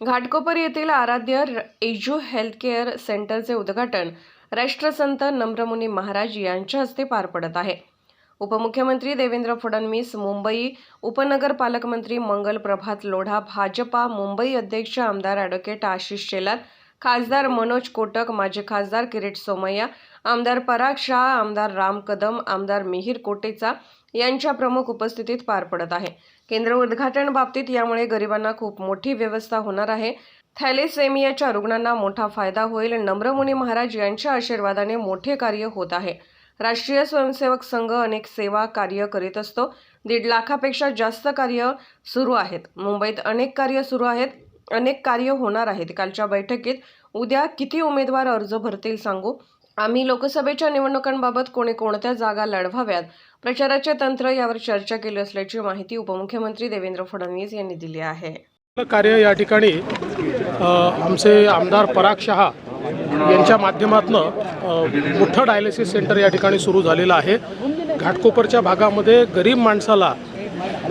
घाटकोपर येथील आराध्य edu healthcare सेंटरचे उद्घाटन राष्ट्रसंत नम्रमुनी महाराज यांच्या हस्ते पार पडत आहे. उपमुख्यमंत्री देवेंद्र फडणवीस मुंबई उपनगरपालकमंत्री मंगल प्रभात लोढा भाजपा मुंबई अध्यक्ष आमदार ॲडव्होकेट आशिष शेलार खासदार मनोज कोटक माजी खासदार किरीट सोमय्या आमदार पराग शाह आमदार राम कदम आमदार मिहीर कोटेचा यांच्या प्रमुख उपस्थितीत पार पडत आहे. केंद्र उद्घाटन बाबतीत यामुळे गरिबांना खूप मोठी व्यवस्था होणार आहे. थॅलेसेमियाच्या रुग्णांना मोठा फायदा होईल नम्रमुनी महाराज यांच्या आशीर्वादाने मोठे कार्य होत आहे. राष्ट्रीय स्वयंसेवक संघ अनेक सेवा कार्य करीत असतो. दीड लाखापेक्षा जास्त कार्य सुरू आहेत. मुंबईत अनेक कार्य सुरू आहेत. अनेक कार्य होणार आहेत. कालच्या बैठकीत उद्या किती उमेदवार अर्ज भरतील सांगू? आम्ही लोकसभेच्या निवडणुकांबाबत कोणी कोणत्या जागा लढवाव्यात? प्रचाराचे तंत्र यावर चर्चा केली असल्याची माहिती उपमुख्यमंत्री देवेंद्र फडणवीस यांनी दिली आहे. कार्य या ठिकाणी आमचे आमदार पराग शहा यांच्या माध्यमातून मोठं डायलिसिस सेंटर या ठिकाणी सुरू झालेलं आहे. घाटकोपरच्या भागामध्ये गरीब माणसाला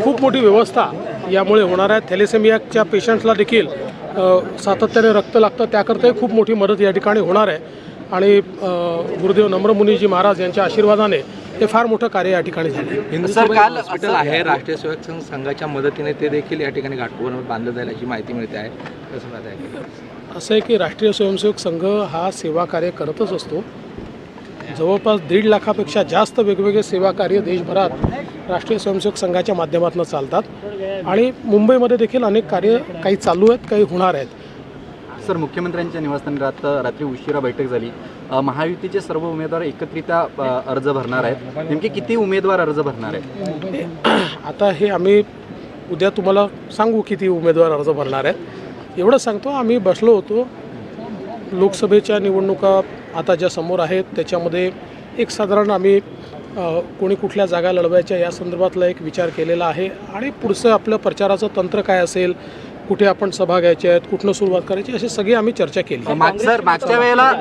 खूप मोठी व्यवस्था यामुळे होणार आहे थॅलेसेमियाच्या पेशंट्सला देखील सातत्याने रक्त लागतं. त्याकरताही खूप मोठी मदत या ठिकाणी होणार आहे. आणि गुरुदेव नम्रमुनीजी महाराज यांच्या आशीर्वादाने हे फार मोठं कार्य या ठिकाणी झालं. हिंदुस्थान काल हॉस्पिटल आहे राष्ट्रीय स्वयंसेवक संघ- संघाच्या मदतीने ते देखील या ठिकाणी घाटकोपरमध्ये बांधलं जाईल अशी माहिती मिळते आहे? असं आहे की राष्ट्रीय स्वयंसेवक संघ हा सेवा कार्य करतच असतो. जवळपास दीड लाखापेक्षा जास्त वेगवेगळे सेवा कार्य देशभरात राष्ट्रीय स्वयंसेवक संघाच्या माध्यमातून चालतात. आणि मुंबईमध्ये देखील अनेक कार्य काही चालू आहेत काही होणार आहेत. सर मुख्यमंत्र्यांच्या निवासस्थानी रात रात्री उशिरा बैठक झाली. महायुतीचे सर्व उमेदवार एकत्रित अ, अर्ज भरणार आहेत. नेमके किती उमेदवार अर्ज भरणार आहेत? आता हे आम्ही उद्या तुम्हाला सांगू किती उमेदवार अर्ज भरणार आहेत. एवढंच सांगतो आम्ही बसलो होतो. लोकसभेच्या निवडणुका आता ज्या समोर आहेत त्याच्यामध्ये एक साधारण आम्ही कोणी कुठल्या जागा लढवायच्या या संदर्भातला एक विचार केलेला आहे. आणि पुढचं आपलं प्रचाराचं तंत्र काय असेल कुठे आपण सभा घ्यायच्या आहेत कुठनं सुरुवात करायची अशी सगळी आम्ही चर्चा केली. माग सर मागच्या वेळेला